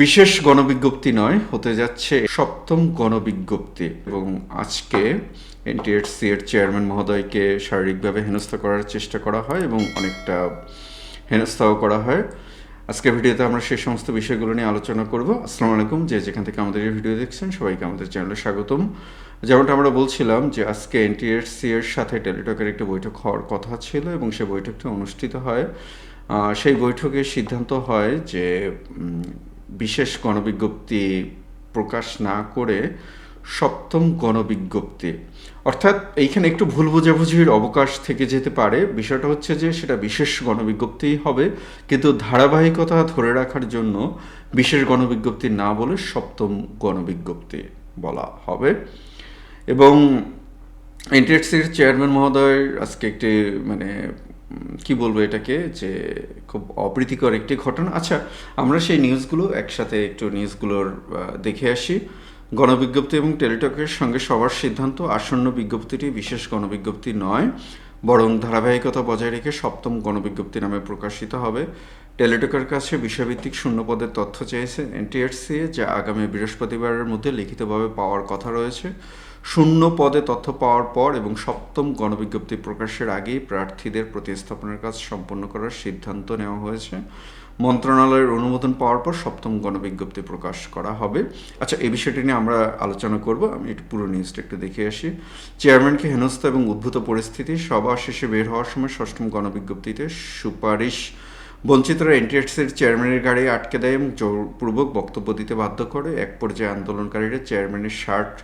বিশেষ গণবিজ্ঞপ্তি নয়, হতে যাচ্ছে সপ্তম গণবিজ্ঞপ্তি। এবং আজকে এনটিএসসি এর চেয়ারম্যান মহোদয়কে শারীরিকভাবে হেনস্থা করার চেষ্টা করা হয় এবং অনেকটা হেনস্থাও করা হয়। আজকের ভিডিওতে আমরা সেই সমস্ত বিষয়গুলো নিয়ে আলোচনা করব। আসসালামু আলাইকুম, যে যেখান থেকে আমাদের এই ভিডিও দেখছেন, সবাইকে আমাদের চ্যানেলে স্বাগতম। যেমনটা আমরা বলছিলাম যে আজকে এনটিএসসি এর সাথে টেলিটকের একটা বৈঠক হওয়ার কথা ছিল এবং সেই বৈঠকটি অনুষ্ঠিত হয়। সেই বৈঠকে সিদ্ধান্ত হয় যে বিশেষ গণবিজ্ঞপ্তি প্রকাশ না করে সপ্তম গণবিজ্ঞপ্তি। অর্থাৎ এইখানে একটু ভুল বোঝাবুঝির অবকাশ থেকে যেতে পারে। বিষয়টা হচ্ছে যে সেটা বিশেষ গণবিজ্ঞপ্তিই হবে, কিন্তু ধারাবাহিকতা ধরে রাখার জন্য বিশেষ গণবিজ্ঞপ্তি না বলে সপ্তম গণবিজ্ঞপ্তি বলা হবে। এবং এনটিএসসির চেয়ারম্যান মহোদয় আজকে একটি মানে কি বলব এটাকে? যে খুব অপ্রীতিকর একটি ঘটনা। আচ্ছা আমরা সেই নিউজগুলো একসাথে একটু নিউজগুলোর দেখে আসি। গণবিজ্ঞপ্তি এবং টেলিটকের সঙ্গে সবার সিদ্ধান্ত আসন্ন বিজ্ঞপ্তিটি বিশেষ গণবিজ্ঞপ্তি নয়, বরং ধারাবাহিকতা বজায় রেখে সপ্তম গণবিজ্ঞপ্তি নামে প্রকাশিত হবে। টেলিটকের কাছে বিষয়ভিত্তিক শূন্য পদের তথ্য চেয়েছে এনটিএসসি যা আগামী বৃহস্পতিবারের মধ্যে লিখিতভাবে পাওয়ার কথা রয়েছে। শূন্য পদে তথ্য পাওয়ার পর এবং সপ্তম গণবিজ্ঞপ্তি প্রকাশের আগেই প্রার্থীদের প্রতিস্থাপনের কাজ সম্পন্ন করার সিদ্ধান্ত নেওয়া হয়েছে। মন্ত্রণালয়ের অনুমোদন পাওয়ার পর সপ্তম গণবিজ্ঞপ্তি প্রকাশ করা হবে। আচ্ছা এই বিষয়টি নিয়ে আমরা আলোচনা করব। আমি একটু পুরো নিউজটা একটু দেখে আসি। চেয়ারম্যানকে হেনস্থা এবং উদ্ভূত পরিস্থিতি, সভা শেষে বের হওয়ার সময় ষষ্ঠম গণবিজ্ঞপ্তিতে সুপারিশ। বঞ্চিতরা এনটিএসসির চেয়ারম্যানের গাড়ি আটকে দেয় এবং জোরপূর্বক বক্তব্য দিতে বাধ্য করে। এক পর্যায়ে আন্দোলনকারীরা চেয়ারম্যানের শার্ট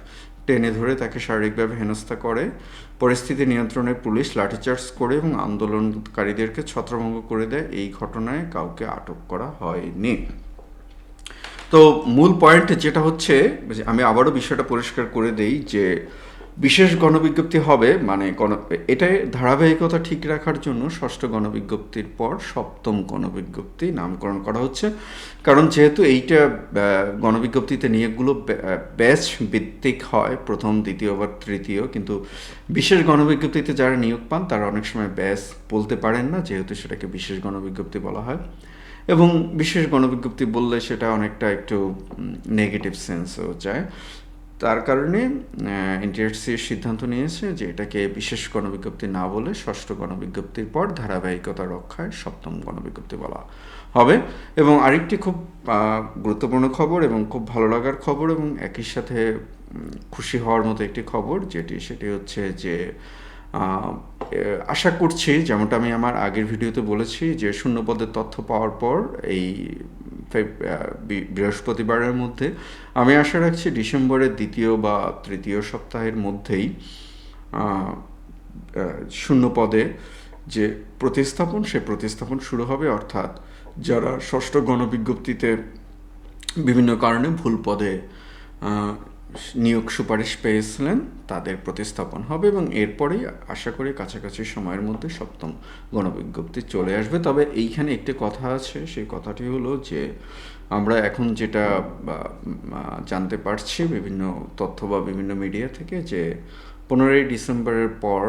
টেনে ধরে তাকে শারীরিকভাবে হেনস্থা করে। পরিস্থিতি নিয়ন্ত্রণে পুলিশ লাঠিচার্জ করে এবং আন্দোলনকারীদেরকে ছত্রভঙ্গ করে দেয়। এই ঘটনায় কাউকে আটক করা হয়নি। তো মূল পয়েন্ট যেটা হচ্ছে, আমি আবারও বিষয়টা পরিষ্কার করে দেই যে বিশেষ গণবিজ্ঞপ্তি হবে মানে গণ, এটাই ধারাবাহিকতা ঠিক রাখার জন্য ষষ্ঠ গণবিজ্ঞপ্তির পর সপ্তম গণবিজ্ঞপ্তি নামকরণ করা হচ্ছে। কারণ যেহেতু এইটা গণবিজ্ঞপ্তিতে নিয়োগগুলো ব্যাচ ভিত্তিক হয়, প্রথম, দ্বিতীয় বা তৃতীয়, কিন্তু বিশেষ গণবিজ্ঞপ্তিতে যারা নিয়োগ পান, তারা অনেক সময় ব্যাচ বলতে পারেন না, যেহেতু সেটাকে বিশেষ গণবিজ্ঞপ্তি বলা হয়। এবং বিশেষ গণবিজ্ঞপ্তি বললে সেটা অনেকটা একটু নেগেটিভ সেন্সও যায়। তার কারণে এনটিআরসি সিদ্ধান্ত নিয়েছে যে এটাকে বিশেষ গণবিজ্ঞপ্তি না বলে ষষ্ঠ গণবিজ্ঞপ্তির পর ধারাবাহিকতা রক্ষায় সপ্তম গণবিজ্ঞপ্তি বলা হবে। এবং আরেকটি খুব গুরুত্বপূর্ণ খবর এবং খুব ভালো লাগার খবর এবং একই সাথে খুশি হওয়ার মতো একটি খবর যেটি, সেটি হচ্ছে যে আশা করছি, যেমনটা আমি আমার আগের ভিডিওতে বলেছি যে শূন্যপদের তথ্য পাওয়ার পর এই বৃহস্পতিবারের মধ্যে। আমি আশা রাখছি ডিসেম্বরের দ্বিতীয় বা তৃতীয় সপ্তাহের মধ্যেই শূন্য পদে যে প্রতিস্থাপন, সে প্রতিস্থাপন শুরু হবে। অর্থাৎ যারা ষষ্ঠ গণবিজ্ঞপ্তিতে বিভিন্ন কারণে ভুল পদে নিয়োগ সুপারিশ পেয়েছিলেন, তাদের প্রতিস্থাপন হবে এবং এরপরেই আশা করি কাছাকাছি সময়ের মধ্যে সপ্তম গণবিজ্ঞপ্তি চলে আসবে। তবে এইখানে একটি কথা আছে, সেই কথাটি হলো যে আমরা এখন যেটা জানতে পারছি বিভিন্ন তথ্য বা বিভিন্ন মিডিয়া থেকে যে পনেরোই ডিসেম্বরের পর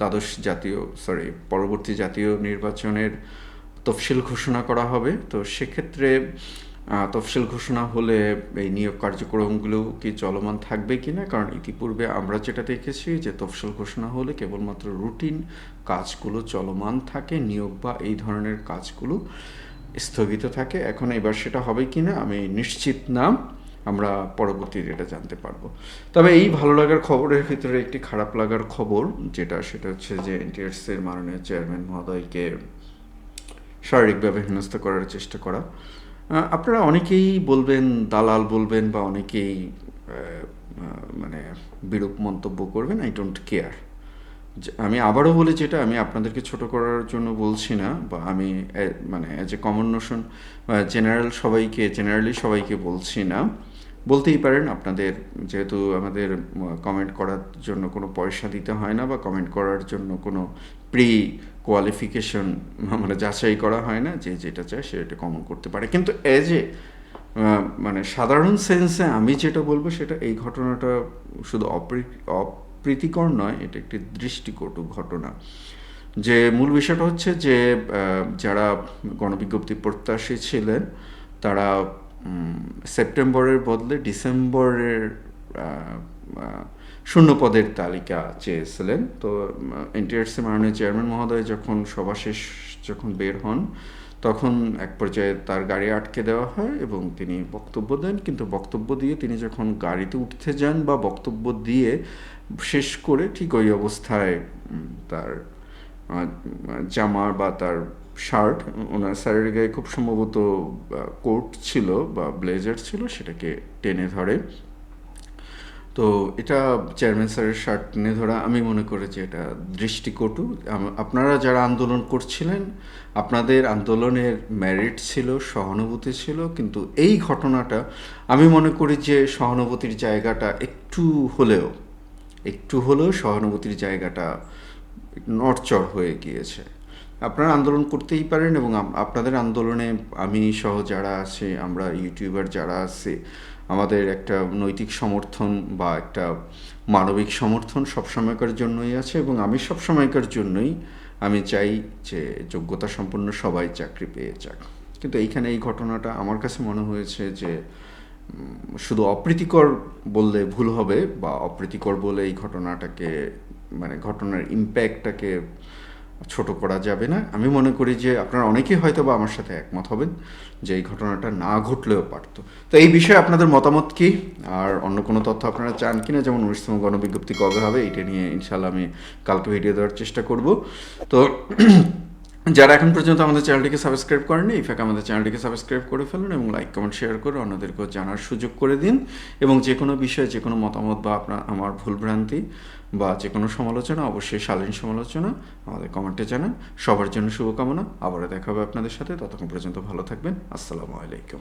দ্বাদশ জাতীয়, সরি, পরবর্তী জাতীয় নির্বাচনের তফসিল ঘোষণা করা হবে। তো সেক্ষেত্রে তফসিল ঘোষণা হলে এই নিয়োগ কার্যক্রমগুলো কি চলমান থাকবে কিনা কারণ ইতিপূর্বে আমরা যেটা দেখেছি যে তফসিল ঘোষণা হলে কেবলমাত্র রুটিন কাজগুলো চলমান থাকে, নিয়োগ বা এই ধরনের কাজগুলো স্থগিত থাকে। এখন এবার সেটা হবে কিনা আমি নিশ্চিত না, আমরা পরবর্তীতে এটা জানতে পারব। তবে এই ভালো লাগার খবরের ভিতরে একটি খারাপ লাগার খবর, যেটা সেটা হচ্ছে যে এনটিআরসির মাননীয় চেয়ারম্যান মহোদয়কে শারীরিকভাবে হেনস্থা করার চেষ্টা করা। আপনারা অনেকেই বলবেন, দালাল বলবেন বা অনেকেই মানে বিরূপ মন্তব্য করবেন আই ডোন্ট কেয়ার আমি আবারও বলি যেটা, আমি আপনাদেরকে ছোট করার জন্য বলছি না, বা আমি মানে as a common notion general সবাইকে জেনারেলি সবাইকে বলছি না। বলতেই পারেন, আপনাদের যেহেতু আমাদের কমেন্ট করার জন্য কোনো পয়সা দিতে হয় না, বা কমেন্ট করার জন্য কোনো প্রি কোয়ালিফিকেশন মানে যাচাই করা হয় না যে যেটা চায় সেটা কমন করতে পারে। কিন্তু এজ এ মানে সাধারণ সেন্সে আমি যেটা বলব সেটা এই ঘটনাটা শুধু অপ্রী, অপ্রীতিকর নয়, এটা একটি দৃষ্টিকটু ঘটনা। যে মূল বিষয়টা হচ্ছে যে যারা গণবিজ্ঞপ্তি প্রত্যাশী ছিলেন, তারা সেপ্টেম্বরের বদলে ডিসেম্বরের আহ, আহ, শূন্য পদের তালিকা চেয়েছিলেন। তো এনটিআরসি মাননীয় চেয়ারম্যান মহোদয় যখন সভা শেষ যখন বের হন তখন এক পর্যায়ে তার গাড়ি আটকে দেওয়া হয় এবং তিনি বক্তব্য দেন। কিন্তু বক্তব্য দিয়ে তিনি যখন গাড়িতে উঠতে যান বা বক্তব্য দিয়ে শেষ করে ঠিক ওই অবস্থায় তার জামা বা তার শার্ট ওনার স্যারের গায়ে খুব সম্ভবত কোট ছিল বা ব্লেজার ছিল সেটাকে টেনে ধরে। তো এটা চেয়ারম্যান স্যারের শার্ট টেনে ধরা, আমি মনে করি যে এটা দৃষ্টিকটু। আপনারা যারা আন্দোলন করছিলেন, আপনাদের আন্দোলনের ম্যারিট ছিল, সহানুভূতি ছিল, কিন্তু এই ঘটনাটা আমি মনে করি যে সহানুভূতির জায়গাটা একটু হলেও একটু হলেও সহানুভূতির জায়গাটা নড়চড় হয়ে গিয়েছে। আপনারা আন্দোলন করতেই পারেন এবং আপনাদের আন্দোলনে আমি সহ যারা আছে, আমরা ইউটিউবার যারা আছে আমাদের একটা নৈতিক সমর্থন বা একটা মানবিক সমর্থন সবসময়কার জন্যই আছে এবং আমি সবসময়কার জন্যই আমি চাই যে যোগ্যতা সম্পন্ন সবাই চাকরি পেয়ে যাক। কিন্তু এইখানে এই ঘটনাটা আমার কাছে মনে হয়েছে যে শুধু অপ্রীতিকর বললে ভুল হবে বা অপ্রীতিকর বলে এই ঘটনাটাকে মানে ঘটনার ইম্প্যাক্টটাকে ছোট করা যাবে না। আমি মনে করি যে আপনারা অনেকেই হয়তো বা আমার সাথে একমত হবেন যে এই ঘটনাটা না ঘটলেও পারত। তো এই বিষয়ে আপনাদের মতামত কি? আর অন্য কোনো তথ্য আপনারা চান কি না যেমন উনিশতম গণবিজ্ঞপ্তি কবে হবে? এটা নিয়ে ইনশাল্লাহ আমি কালকে ভিডিও দেওয়ার চেষ্টা করব। তো যারা এখন পর্যন্ত আমাদের চ্যানেলটিকে সাবস্ক্রাইব করেনি এই ফাঁকে আমাদের চ্যানেলটিকে সাবস্ক্রাইব করে ফেলুন এবং লাইক কমেন্ট শেয়ার করে অন্যদেরকেও জানার সুযোগ করে দিন এবং যে কোনো বিষয়ে, যে কোনো মতামত বা আপনার, আমার ভুলভ্রান্তি বা যে কোনো সমালোচনা, অবশ্যই শালীন সমালোচনা আমাদের কমেন্টে জানান। সবার জন্য শুভকামনা। আবারও দেখা হবে আপনাদের সাথে। ততক্ষণ পর্যন্ত ভালো থাকবেন। আসসালামু আলাইকুম।